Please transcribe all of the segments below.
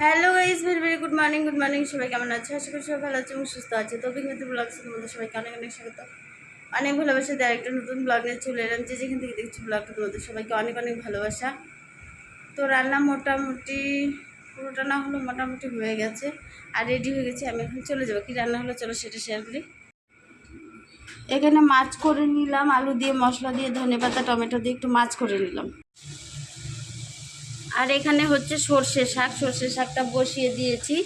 Hello guys very very good morning good morning সবাই কেমন আছে? আশা করি সবাই ভালো আছে এবং সুস্থ আছে। তো অভিজ্ঞতা ব্লগ তোমাদের সবাইকে অনেক অনেক স্বাগত। অনেক ভালোবাসা দিয়ে একটা নতুন ব্লগ নিয়ে চলে এলাম, যে যেখান থেকে দেখছি ব্লগটা তোমাদের সবাইকে অনেক অনেক ভালোবাসা। তো রান্না মোটামুটি, পুরোটা না হলো মোটামুটি হয়ে গেছে, আর রেডি হয়ে গেছে, আমি এখন চলে যাব। কি রান্না হলো চলো সেটা শেয়ার করি। এখানে মাছ করে নিলাম, আলু দিয়ে মশলা দিয়ে ধনে পাতা টমেটো দিয়ে একটু মাছ করে নিলাম। আর এখানে হচ্ছে সর্ষে শাক, সর্ষে শাকটা বসিয়ে দিয়েছি।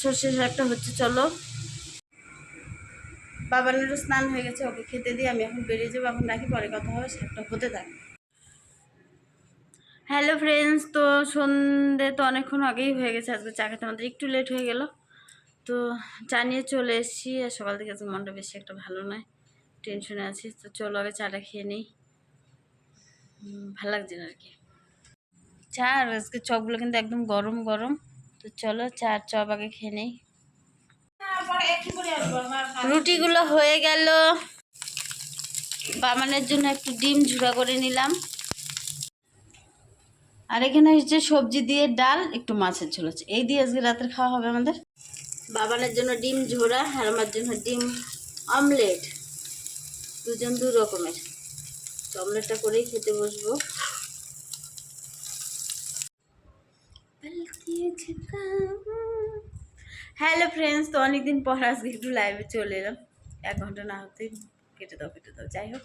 সর্ষে শাকটা হচ্ছে, চলো। বাবানেরও স্নান হয়ে গেছে, ওকে খেতে দিয়ে আমি এখন বেরিয়ে যাব। এখন রাখি পরে কথা হবে, শাকটা হতে থাকে। হ্যালো ফ্রেন্ডস তো সন্ধে তো অনেকক্ষণ আগেই হয়ে গেছে, আজকে চা খেতে আমাদের একটু লেট হয়ে গেল। তো চা নিয়ে চলে এসেছি, আর সকাল থেকে আজকে মনটা বেশি একটা ভালো নয় টেনশনে আছি। তো চলো আগে চাটা খেয়ে নিই। ভালো লাগছে না আর কি। চা আর আজকে চপগুলো কিন্তু একদম গরম গরম। তো চলো চা আর চপ আগে খেয়ে নেই। রুটিগুলো হয়ে গেল। বামানের জন্য একটু ডিম ঝুড়া করে নিলাম। আর এখানে হচ্ছে সবজি দিয়ে ডাল, একটু মাছের ঝোল আছে। এই দিয়ে আজকে রাতের খাওয়া হবে আমাদের। বাবানের জন্য ডিম ঝোড়া আর আমার জন্য ডিম অমলেট। দুজন দু রকমের। অমলেটটা করেই খেতে বসবো। হ্যালো ফ্রেন্ডস তো অনেকদিন পর আজকে একটু লাইভে চলে এলাম। এক ঘণ্টা না হতেই কেটে দাও কেটে দাও, যাই হোক।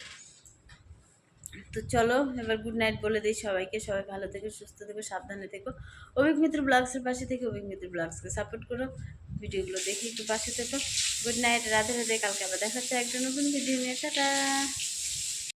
তো চলো, এবার গুড নাইট বলে দিই সবাইকে। সবাই ভালো থেকো, সুস্থ থেকো, সাবধানে থেকো। অভিক মিত্র ব্লগসের পাশে থেকে অভিক মিত্র ব্লগসকে সাপোর্ট করো। ভিডিওগুলো দেখে একটু পাশে থেকো। গুড নাইট রাধে রাধে, কালকে আবার দেখা হচ্ছে একটা নতুন ভিডিও নিয়ে। টাটা!